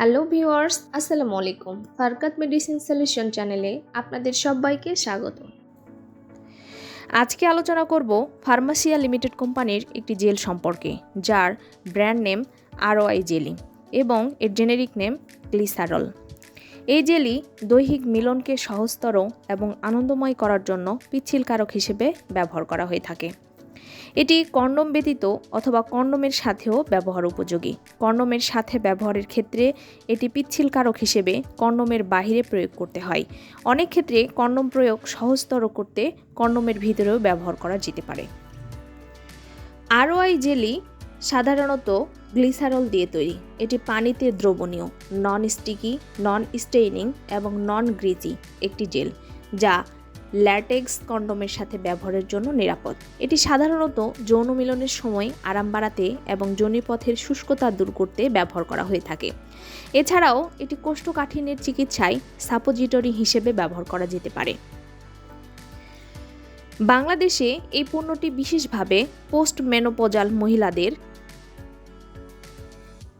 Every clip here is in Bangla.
হ্যালো ভিউয়ার্স, আসসালামু আলাইকুম। ফারকাত মেডিসিন সলিউশন চ্যানেলে আপনাদের সবাইকে স্বাগত। আজকে আলোচনা করব ফার্মাসিয়া লিমিটেড কোম্পানির একটি জেল সম্পর্কে, যার ব্র্যান্ড নেম আরওআই জেলি এবং এর জেনেরিক নেম গ্লিসারল। এই জেলি দৈহিক মিলনকে সহজতর এবং আনন্দময় করার জন্য পিচ্ছিল কারক হিসেবে ব্যবহার করা হয়ে থাকে। এটি কন্ডম ব্যতীত অথবা কন্ডমের সাথেও ব্যবহার উপযোগী। কন্ডমের সাথে ব্যবহারের ক্ষেত্রে এটি পিচ্ছিল কারক হিসেবে কন্ডমের বাহিরে প্রয়োগ করতে হয়। অনেক ক্ষেত্রে কন্ডম প্রয়োগ সহজতর করতে কন্ডমের ভিতরেও ব্যবহার করা যেতে পারে। আরওআই জেলি সাধারণত গ্লিসারল দিয়ে তৈরি। এটি পানিতে দ্রবণীয় নন স্টিকি নন স্টেইনিং এবং নন গ্রিজি একটি জেল, যা ল্যাটেক্স কন্ডোমের সাথে ব্যবহারের জন্য নিরাপদ। এটি সাধারণত যৌন মিলনের সময় আরাম বাড়াতে এবং যোনিপথের শুষ্কতা দূর করতে ব্যবহার করা হয়ে থাকে। এছাড়াও, এটি কোষ্ঠকাঠিন্যের চিকিৎসায় সাপোজিটরি হিসেবে ব্যবহার করা যেতে পারে। বাংলাদেশে এই পণ্যটি বিশেষভাবে পোস্ট মেনোপজাল মহিলাদের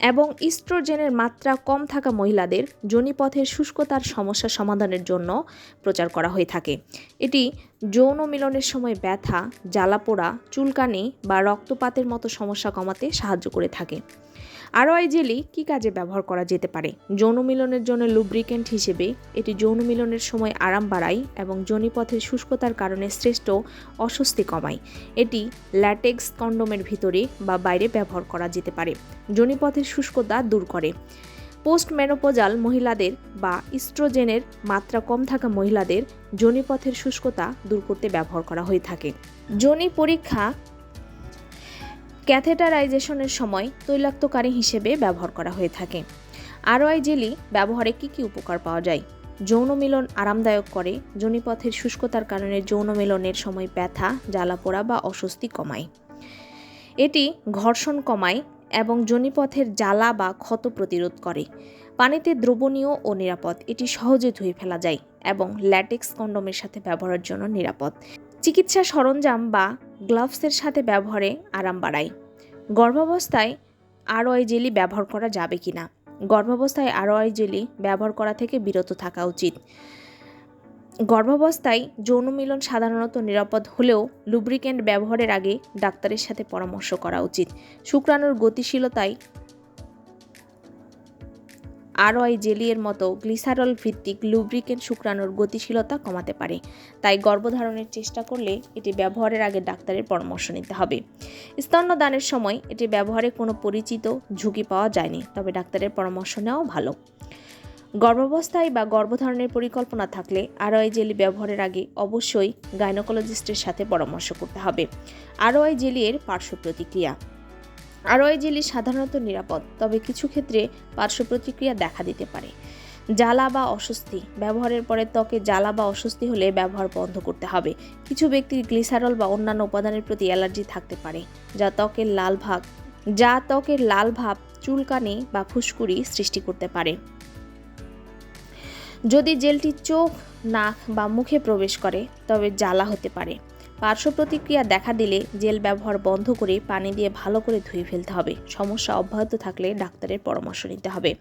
এবং ইস্ট্রোজেনের মাত্রা কম থাকা মহিলাদের যোনিপথের শুষ্কতার সমস্যা সমাধানের জন্য প্রচার করা হয়ে থাকে। এটি যৌন মিলনের সময় ব্যথা, জ্বালাপোড়া, চুলকানি বা রক্তপাতের মতো সমস্যা কমাতে সাহায্য করে থাকে। আরওআই জেলি, কী কাজে ব্যবহার করা যেতে পারে? যৌন মিলনের জন্য লুব্রিকেন্ট হিসেবে এটি যৌন মিলনের সময় আরাম বাড়ায় এবং যোনিপথের শুষ্কতার কারণে শ্রেষ্ঠ অস্বস্তি কমায়। এটি ল্যাটেক্স কন্ডোমের ভিতরে বা বাইরে ব্যবহার করা যেতে পারে। যোনিপথের শুষ্কতা দূর করে। পোস্ট মেনোপোজাল মহিলাদের বা ইস্ট্রোজেনের মাত্রা কম থাকা মহিলাদের যোনিপথের শুষ্কতা দূর করতে ব্যবহার করা হয়ে থাকে। যোনি পরীক্ষা ক্যাথেটারাইজেশনের সময় তৈলাক্তকারী হিসেবে ব্যবহার করা হয়ে থাকে। আরওআই জেলি ব্যবহারে কী কী উপকার পাওয়া যায়? যৌন মিলন আরামদায়ক করে যোনিপথের শুষ্কতার কারণে যৌন মিলনের সময় ব্যথা জ্বালা জ্বালাপোড়া বা অস্বস্তি কমায়। এটি ঘর্ষণ কমায় এবং যোনিপথের জ্বালা বা ক্ষত প্রতিরোধ করে। পানিতে দ্রবণীয় ও নিরাপদ, এটি সহজে ধুয়ে ফেলা যায় এবং ল্যাটেক্স কন্ডোমের সাথে ব্যবহারের জন্য নিরাপদ। চিকিৎসা সরঞ্জাম বা গ্লাভসের সাথে ব্যবহারে আরাম বাড়ায়। গর্ভাবস্থায় আরওয়াই জেলি ব্যবহার করা যাবে কি না গর্ভাবস্থায় আরওয়াই জেলি ব্যবহার করা থেকে বিরত থাকা উচিত। গর্ভাবস্থায় যৌন মিলন সাধারণত নিরাপদ হলেও লুব্রিকেন্ট ব্যবহারের আগে ডাক্তারের সাথে পরামর্শ করা উচিত। শুক্রাণুর গতিশীলতায় আরওআই জেলিয়ের মতো গ্লিসারল ভিত্তিক লুব্রিকেন্ট শুক্রাণুর গতিশীলতা কমাতে পারে। তাই গর্ভধারণের চেষ্টা করলে এটি ব্যবহারের আগে ডাক্তারের পরামর্শ নিতে হবে। স্তন্যদানের সময় এটি ব্যবহারে কোনো পরিচিত ঝুঁকি পাওয়া যায়নি, তবে ডাক্তারের পরামর্শ নেওয়া ভালো। গর্ভাবস্থায় বা গর্ভধারণের পরিকল্পনা থাকলে আরওআই জেলি ব্যবহারের আগে অবশ্যই গাইনোকোলজিস্টের সাথে পরামর্শ করতে হবে। আরওআই জেলি এর পার্শ্ব প্রতিক্রিয়া। আরওআই জেলি সাধারণত নিরাপদ, তবে কিছু ক্ষেত্রে পার্শ্ব প্রতিক্রিয়া দেখা দিতে পারে। জ্বালা বা অস্বস্তি, ব্যবহারের পরে ত্বকে জ্বালা বা অস্বস্তি হলে ব্যবহার বন্ধ করতে হবে। কিছু ব্যক্তির গ্লিসারল বা অন্যান্য উপাদানের প্রতি অ্যালার্জি থাকতে পারে, যা ত্বকের লাল ভাগ যা ত্বকের লাল ভাব চুলকানি বা ফুসকুড়ি সৃষ্টি করতে পারে। যদি জেলটি চোখ, নাক বা মুখে প্রবেশ করে, তবে জ্বালা হতে পারে। পার্শ্ব প্রতিক্রিয়া দেখা দিলে জেল ব্যবহার বন্ধ করে পানি দিয়ে ভালো করে ধুয়ে ফেলতে হবে। সমস্যা অব্যাহত থাকলে ডাক্তারের পরামর্শ নিতে হবে।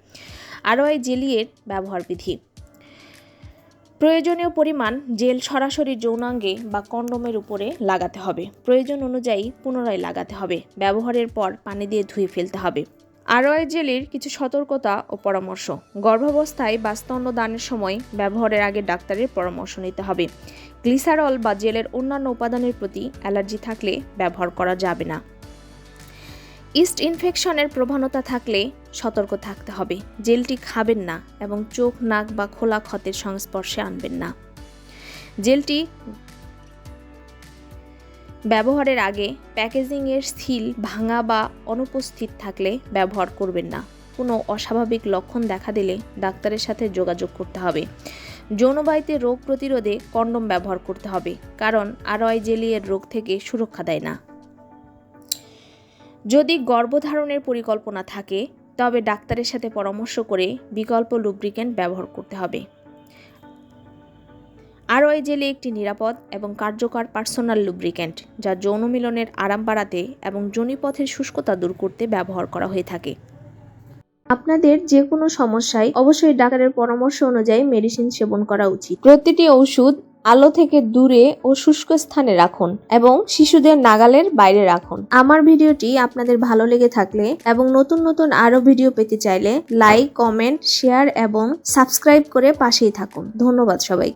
আরও এই জেলিয়ের ব্যবহার বিধি। প্রয়োজনীয় পরিমাণ জেল সরাসরি যৌনাঙ্গে বা কন্ডোমের উপরে লাগাতে হবে। প্রয়োজন অনুযায়ী পুনরায় লাগাতে হবে। ব্যবহারের পর পানি দিয়ে ধুয়ে ফেলতে হবে। আরওয়াই জেলির কিছু সতর্কতা ও পরামর্শ। গর্ভাবস্থায় বা স্তন্যদানের সময় ব্যবহারের আগে ডাক্তারের পরামর্শ নিতে হবে। গ্লিসারল বা জেলের অন্যান্য উপাদানের প্রতি অ্যালার্জি থাকলে ব্যবহার করা যাবে না। ইস্ট ইনফেকশনের প্রবণতা থাকলে সতর্ক থাকতে হবে। জেলটি খাবেন না এবং চোখ, নাক বা খোলা ক্ষতের সংস্পর্শে আনবেন না। জেলটি ব্যবহারের আগে প্যাকেজিংয়ের সিল ভাঙা বা অনুপস্থিত থাকলে ব্যবহার করবেন না। কোনো অস্বাভাবিক লক্ষণ দেখা দিলে ডাক্তারের সাথে যোগাযোগ করতে হবে। যৌনবাহিতে রোগ প্রতিরোধে কন্ডম ব্যবহার করতে হবে, কারণ আরওয়াই জেলিয়ের রোগ থেকে সুরক্ষা দেয় না। যদি গর্ভধারণের পরিকল্পনা থাকে, তবে ডাক্তারের সাথে পরামর্শ করে বিকল্প লুব্রিকেন্ট ব্যবহার করতে হবে। আরওয়াই জেলে একটি নিরাপদ এবং কার্যকর পার্সোনাল লুব্রিক্যান্ট, যা যৌন মিলনের আরাম বাড়াতে এবং যোনিপথের শুষ্কতা দূর করতে ব্যবহার করা হয়ে থাকে। আপনাদের যে কোনো সমস্যায় অবশ্যই ডাক্তারের পরামর্শ অনুযায়ী মেডিসিন সেবন করা উচিত। প্রতিটি ওষুধ আলো থেকে দূরে ও শুষ্ক স্থানে রাখুন এবং শিশুদের নাগালের বাইরে রাখুন। আমার ভিডিওটি আপনাদের ভালো লেগে থাকলে এবং নতুন নতুন আরও ভিডিও পেতে চাইলে লাইক, কমেন্ট, শেয়ার এবং সাবস্ক্রাইব করে পাশেই থাকুন। ধন্যবাদ সবাই